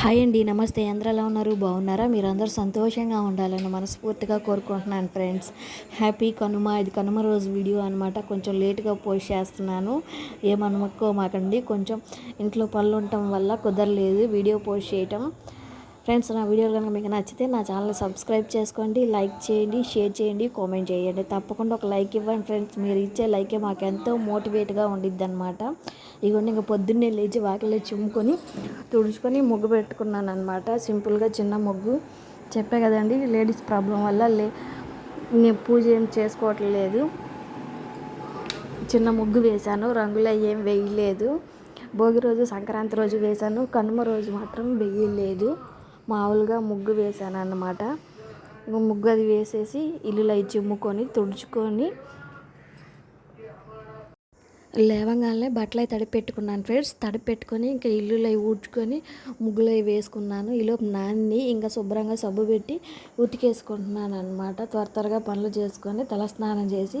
Hi అండి నమస్తే. అందరూ ఎలా ఉన్నారు? బాగున్నారా? మీరు అందరూ సంతోషంగా ఉండాలని మనస్ఫూర్తిగా కోరుకుంటున్నాను ఫ్రెండ్స్. హ్యాపీ కనుమ. ఇది కనుమ రోజు వీడియో అనమాట కొంచెం లేట్గా పోస్ట్ చేస్తున్నాను. ఏమనుకోమాకండి. కొంచెం ఇంట్లో పనులు ఉండటం వల్ల కుదరలేదు. వీడియో పోస్ట్ చేయటం. ఫ్రెండ్స్ నా వీడియోలు కనుక మీకు నచ్చితే నా ఛానల్ సబ్స్క్రైబ్ చేసుకోండి లైక్ చేయండి షేర్ చేయండి కామెంట్ చేయండి. తప్పకుండా ఒక లైక్ ఇవ్వండి ఫ్రెండ్స్. మీరు ఇచ్చే లైకే మాకు ఎంతో మోటివేట్గా ఉండిద్ది అనమాట ఇగోండి ఇంకా పొద్దున్నే లేచి వాకిలో చిమ్ముకొని తుడుచుకొని ముగ్గు పెట్టుకున్నాను అనమాట సింపుల్గా చిన్న ముగ్గు. చెప్పే కదండి లేడీస్ ప్రాబ్లం వల్ల లే నేను పూజ ఏం చేసుకోవట్లేదు. చిన్న ముగ్గు వేశాను రంగులు ఏం వేయలేదు. భోగి రోజు సంక్రాంతి రోజు వేశాను కనుమ రోజు మాత్రం వేయలేదు. మామూలుగా ముగ్గు వేసాను అన్నమాట ముగ్గు అది వేసేసి ఇల్లులు అవి చిమ్ముకొని తుడుచుకొని లేవంగానే బట్టలు అవి తడిపి పెట్టుకున్నాను ఫ్రెండ్స్. తడిపి పెట్టుకొని ఇంకా అవి ఊడ్చుకొని ముగ్గులు అవి వేసుకున్నాను. ఈలోపు నాన్ని ఇంకా శుభ్రంగా సబ్బు పెట్టి ఉతికేసుకుంటున్నాను అనమాట త్వర త్వరగా పనులు చేసుకొని తలస్నానం చేసి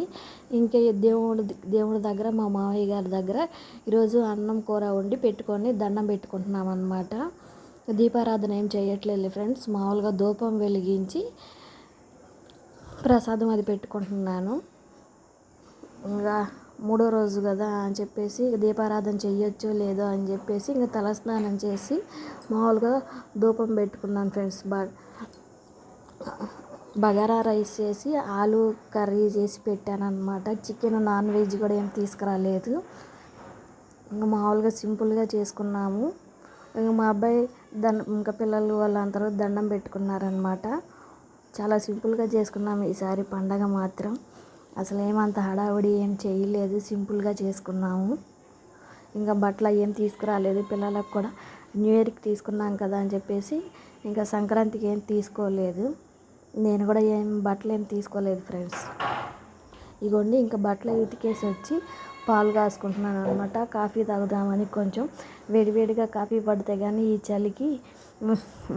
ఇంకా దేవుడు దేవుడి దగ్గర మా మావయ్య గారి దగ్గర ఈరోజు అన్నం కూర వండి పెట్టుకొని దండం పెట్టుకుంటున్నాం అనమాట దీపారాధన ఏం చేయట్లేదు ఫ్రెండ్స్. మామూలుగా ధూపం వెలిగించి ప్రసాదం అది పెట్టుకుంటున్నాను. ఇంకా మూడో రోజు కదా అని చెప్పేసి దీపారాధన చెయ్యొచ్చో లేదో అని చెప్పేసి ఇంకా తలస్నానం చేసి మామూలుగా ధూపం పెట్టుకున్నాను ఫ్రెండ్స్. బా బగారా రైస్ చేసి ఆలు కర్రీ చేసి పెట్టాను అనమాట చికెన్ నాన్ వెజ్ కూడా ఏం తీసుకురాలేదు. ఇంకా మామూలుగా సింపుల్గా చేసుకున్నాము. ఇంకా మా అబ్బాయి దండం ఇంకా పిల్లలు వాళ్ళందరూ దండం పెట్టుకున్నారనమాట చాలా సింపుల్గా చేసుకున్నాం ఈసారి పండగ మాత్రం. అసలు ఏమంత హడావుడి ఏం చేయలేదు సింపుల్గా చేసుకున్నాము. ఇంకా బట్టలు ఏం తీసుకురాలేదు పిల్లలకు కూడా న్యూ ఇయర్కి తీసుకున్నాం కదా అని చెప్పేసి ఇంకా సంక్రాంతికి ఏం తీసుకోలేదు. నేను కూడా ఏం బట్టలు ఏం తీసుకోలేదు ఫ్రెండ్స్. ఇగోండి ఇంకా బట్టలు ఉతికేసి వచ్చి పాలు కాసుకుంటున్నాను అనమాట కాఫీ తాగుదామని కొంచెం వేడివేడిగా కాఫీ పడితే కానీ ఈ చలికి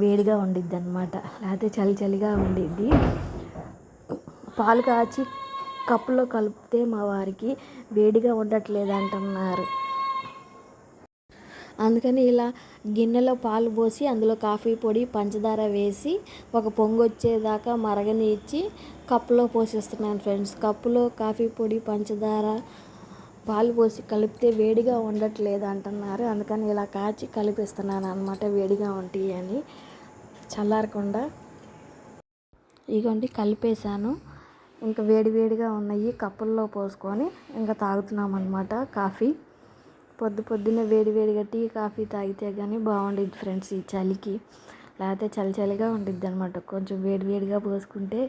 వేడిగా ఉండిద్ది అనమాట లేకపోతే చలి చలిగా ఉండిద్ది. పాలు కాచి కప్పులో కలిపితే మా వారికి వేడిగా ఉండట్లేదు అంటున్నారు అందుకని ఇలా గిన్నెలో పాలు పోసి అందులో కాఫీ పొడి పంచదార వేసి ఒక పొంగు వచ్చేదాకా మరగని ఇచ్చి కప్పులో పోసేస్తున్నాను ఫ్రెండ్స్. కప్పులో కాఫీ పొడి పంచదార పాలు పోసి కలిపితే వేడిగా ఉండట్లేదు అంటున్నారు. అందుకని ఇలా కాచి కలిపిస్తున్నాను అనమాట వేడిగా ఉంటాయి అని. చల్లారకుండా ఇగోండి కలిపేశాను. ఇంకా వేడివేడిగా ఉన్నాయి. కప్పుల్లో పోసుకొని ఇంకా తాగుతున్నాం అనమాట కాఫీ. పొద్దు పొద్దున్నే వేడివేడిగా టీ కాఫీ తాగితే కానీ బాగుండిద్ది ఫ్రెండ్స్ ఈ చలికి. లేకపోతే చలి చలిగా ఉండిద్ది అనమాట కొంచెం వేడివేడిగా పోసుకుంటే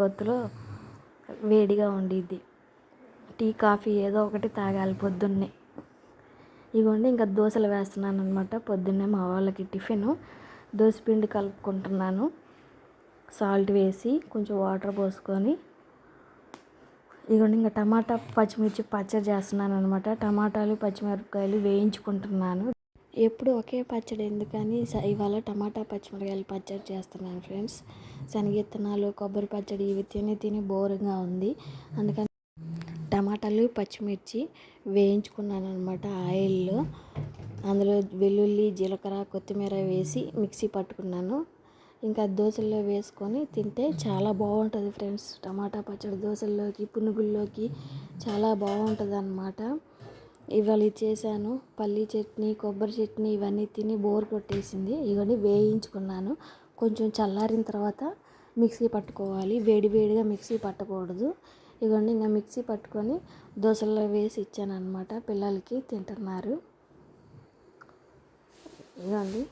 గొత్తులో వేడిగా ఉండిద్ది. టీ కాఫీ ఏదో ఒకటి తాగాలి పొద్దున్నే. ఇవ్వండి ఇంకా దోశలు వేస్తున్నాను అనమాట పొద్దున్నే మా వాళ్ళకి టిఫిన్. పిండి కలుపుకుంటున్నాను. సాల్ట్ వేసి కొంచెం వాటర్ పోసుకొని. ఇగోండి ఇంకా టమాటా పచ్చిమిర్చి పచ్చడి చేస్తున్నాను అనమాట టమాటాలు పచ్చిమిరపకాయలు వేయించుకుంటున్నాను. ఎప్పుడు ఒకే పచ్చడి ఎందుకని ఇవాళ టమాటా పచ్చిమిరకాయలు పచ్చడి చేస్తున్నాను ఫ్రెండ్స్. శనగిత్తనాలు కొబ్బరి పచ్చడి ఇవి తిని తిని బోరుగా ఉంది. అందుకని టమాటాలు పచ్చిమిర్చి వేయించుకున్నాను అనమాట ఆయిల్లో. అందులో వెల్లుల్లి జీలకర్ర కొత్తిమీర వేసి మిక్సీ పట్టుకున్నాను. ఇంకా దోశల్లో వేసుకొని తింటే చాలా బాగుంటుంది ఫ్రెండ్స్. టమాటా పచ్చడి దోశల్లోకి పునుగుల్లోకి చాలా బాగుంటుంది అనమాట ఇవాళ చేశాను. పల్లీ చట్నీ కొబ్బరి చట్నీ ఇవన్నీ తిని బోర్ కొట్టేసింది. ఇవన్నీ వేయించుకున్నాను. కొంచెం చల్లారిన తర్వాత మిక్సీ పట్టుకోవాలి. వేడి వేడిగా మిక్సీ పట్టకూడదు. ఇగోండి ఇంకా మిక్సీ పట్టుకొని దోశల్లో వేసి ఇచ్చాను అనమాట పిల్లలకి తింటున్నారు. ఇదిగోండి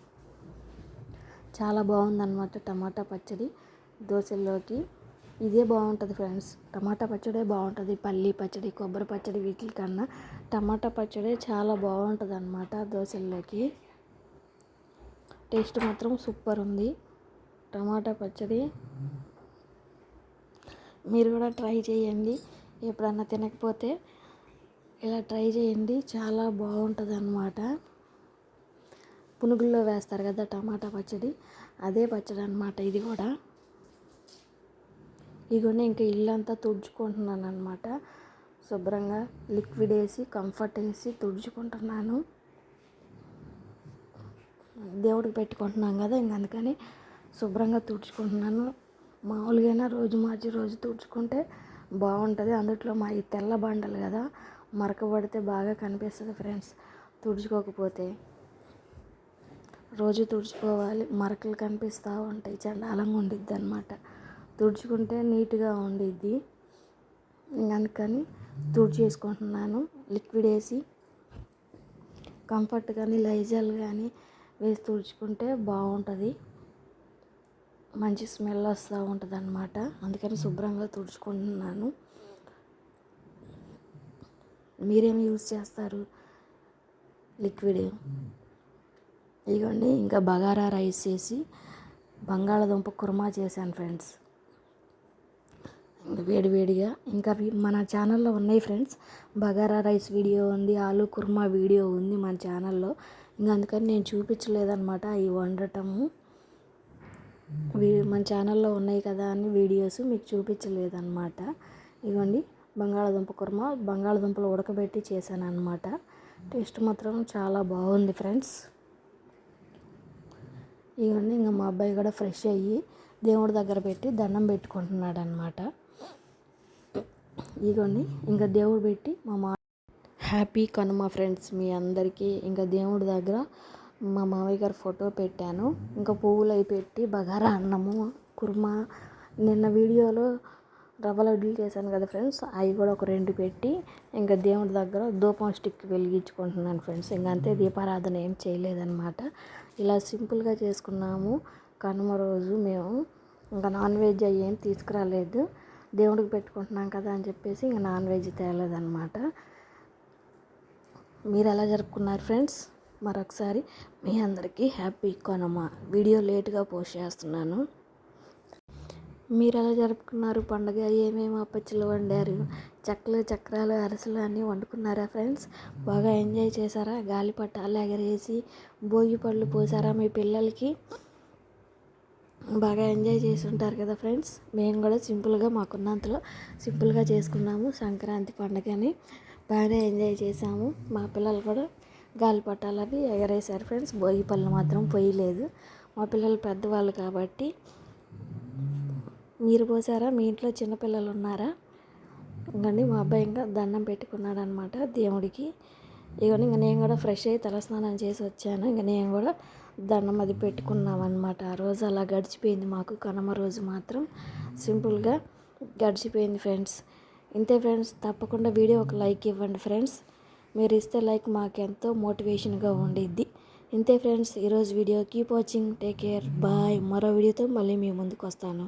చాలా బాగుందన్నమాట టమాటా పచ్చడి దోశల్లోకి. ఇదే బాగుంటుంది ఫ్రెండ్స్. టమాటా పచ్చడే బాగుంటుంది. పల్లి పచ్చడి కొబ్బరి పచ్చడి వీటి కన్నా టమాటా పచ్చడి చాలా బాగుంటుంది అనమాట దోశల్లోకి. టేస్ట్ మాత్రం సూపర్ ఉంది. టమాటా పచ్చడి మీరు కూడా ట్రై చేయండి. ఎప్పుడన్నా తినకపోతే ఇలా ట్రై చేయండి. చాలా బాగుంటుంది అన్నమాట పునుగుల్లో వేస్తారు కదా టమాటా పచ్చడి అదే పచ్చడి అనమాట ఇది కూడా. ఇదిగోనే ఇంకా ఇల్లు అంతా తుడుచుకుంటున్నాను అనమాట శుభ్రంగా లిక్విడ్ వేసి కంఫర్ట్ వేసి తుడుచుకుంటున్నాను. దేవుడికి పెట్టుకుంటున్నాం కదా ఇంక అందుకని శుభ్రంగా తుడుచుకుంటున్నాను. మామూలుగా రోజు మార్చి రోజు తుడుచుకుంటే బాగుంటుంది. అందుట్లో మా ఈ తెల్ల బండలు కదా మరకబడితే బాగా కనిపిస్తుంది ఫ్రెండ్స్. తుడుచుకోకపోతే రోజు తుడుచుకోవాలి. మరకలు కనిపిస్తూ ఉంటాయి. చండాలంగా ఉండిద్ది అనమాట తుడుచుకుంటే నీట్గా ఉండిద్ది. అందుకని తుడిచేసుకుంటున్నాను. లిక్విడ్ వేసి కంఫర్ట్ కానీ లైజాల్ కానీ వేసి తుడుచుకుంటే బాగుంటుంది. మంచి స్మెల్ వస్తూ ఉంటుంది అనమాట అందుకని శుభ్రంగా తుడుచుకుంటున్నాను. మీరేమి యూజ్ చేస్తారు? లిక్విడ్ ఇదిగోండి ఇంకా బగారా రైస్ చేసి బంగాళదుంప కుర్మా చేశాను ఫ్రెండ్స్. ఇంకా వేడివేడిగా ఇంకా మన ఛానల్లో ఉన్నాయి ఫ్రెండ్స్. బగారా రైస్ వీడియో ఉంది ఆలు కుర్మా వీడియో ఉంది మన ఛానల్లో. ఇంకా అందుకని నేను చూపించలేదన్నమాట అవి వండటము. మన ఛానల్లో ఉన్నాయి కదా అని వీడియోస్ మీకు చూపించలేదన్నమాట. ఇగోండి బంగాళదుంప కుర్మా బంగాళదుంపలు ఉడకబెట్టి చేశాను అనమాట టేస్ట్ మాత్రం చాలా బాగుంది ఫ్రెండ్స్. ఇవన్నీ ఇంకా మా అబ్బాయి కూడా ఫ్రెష్ అయ్యి దేవుడి దగ్గర పెట్టి దండం పెట్టుకుంటున్నాడు అనమాట ఇదిగోండి ఇంకా దేవుడు పెట్టి మా మా హ్యాపీ కనుమ ఫ్రెండ్స్ మీ అందరికీ. ఇంకా దేవుడి దగ్గర మా మామయ్య గారి ఫోటో పెట్టాను. ఇంకా పువ్వులు అవి పెట్టి బగారా అన్నము కుర్మా నిన్న వీడియోలో రవ్వ లడ్డూలు చేశాను కదా ఫ్రెండ్స్ అవి కూడా ఒక రెండు పెట్టి ఇంకా దేవుడి దగ్గర ధూపం స్టిక్ వెలిగించుకుంటున్నాను ఫ్రెండ్స్. ఇంకా అంతే దీపారాధన ఏం చేయలేదన్నమాట. ఇలా సింపుల్గా చేసుకున్నాము. కనుమ రోజు మేము ఇంకా నాన్ వెజ్ అవి ఏం తీసుకురాలేదు. దేవుడికి పెట్టుకుంటున్నాం కదా అని చెప్పేసి ఇంకా నాన్ వెజ్ తేలేదన్నమాట. మీరు ఎలా జరుపుకున్నారు ఫ్రెండ్స్? మరొకసారి మీ అందరికీ హ్యాపీ కొనమ. వీడియో లేట్గా పోస్ట్ చేస్తున్నాను. మీరు ఎలా జరుపుకున్నారు? పండుగ ఏమేమి అప్పచ్చులు వండారు? చక్కలు చక్రాలు అరసలు అన్నీ వండుకున్నారా ఫ్రెండ్స్? బాగా ఎంజాయ్ చేశారా? గాలిపటాలు ఎగరేసి భోగి పళ్ళు పోసారా మీ పిల్లలకి? బాగా ఎంజాయ్ చేసి ఉంటారు కదా ఫ్రెండ్స్? మేము కూడా సింపుల్గా మాకున్నంతలో సింపుల్గా చేసుకున్నాము సంక్రాంతి పండుగని. బాగానే ఎంజాయ్ చేసాము మా పిల్లలు కూడా గాలిపటాలు అవి ఎగరేశారు ఫ్రెండ్స్. భోగి పళ్ళు మాత్రం పోయలేదు. మా పిల్లలు పెద్దవాళ్ళు కాబట్టి. మీరు పోసారా? మీ ఇంట్లో చిన్నపిల్లలు ఉన్నారా? ఇంకండి మా అబ్బాయి ఇంకా దండం పెట్టుకున్నాడు అనమాట దేవుడికి. ఇవన్నీ ఇంకా నేను కూడా ఫ్రెష్ అయ్యి తలస్నానం చేసి వచ్చాను. ఇంకా నేను కూడా దండం అది పెట్టుకున్నాం అనమాట ఆ రోజు అలా గడిచిపోయింది మాకు కనుమ రోజు మాత్రం. సింపుల్గా గడిచిపోయింది ఫ్రెండ్స్. ఇంతే ఫ్రెండ్స్ తప్పకుండా వీడియో ఒక లైక్ ఇవ్వండి ఫ్రెండ్స్. మీరు ఇస్తే లైక్ మాకెంతో మోటివేషన్గా ఉండిద్ది. ఇంతే ఫ్రెండ్స్ ఈరోజు video keep watching take care bye. మరో వీడియోతో మళ్ళీ మీ ముందుకు వస్తాను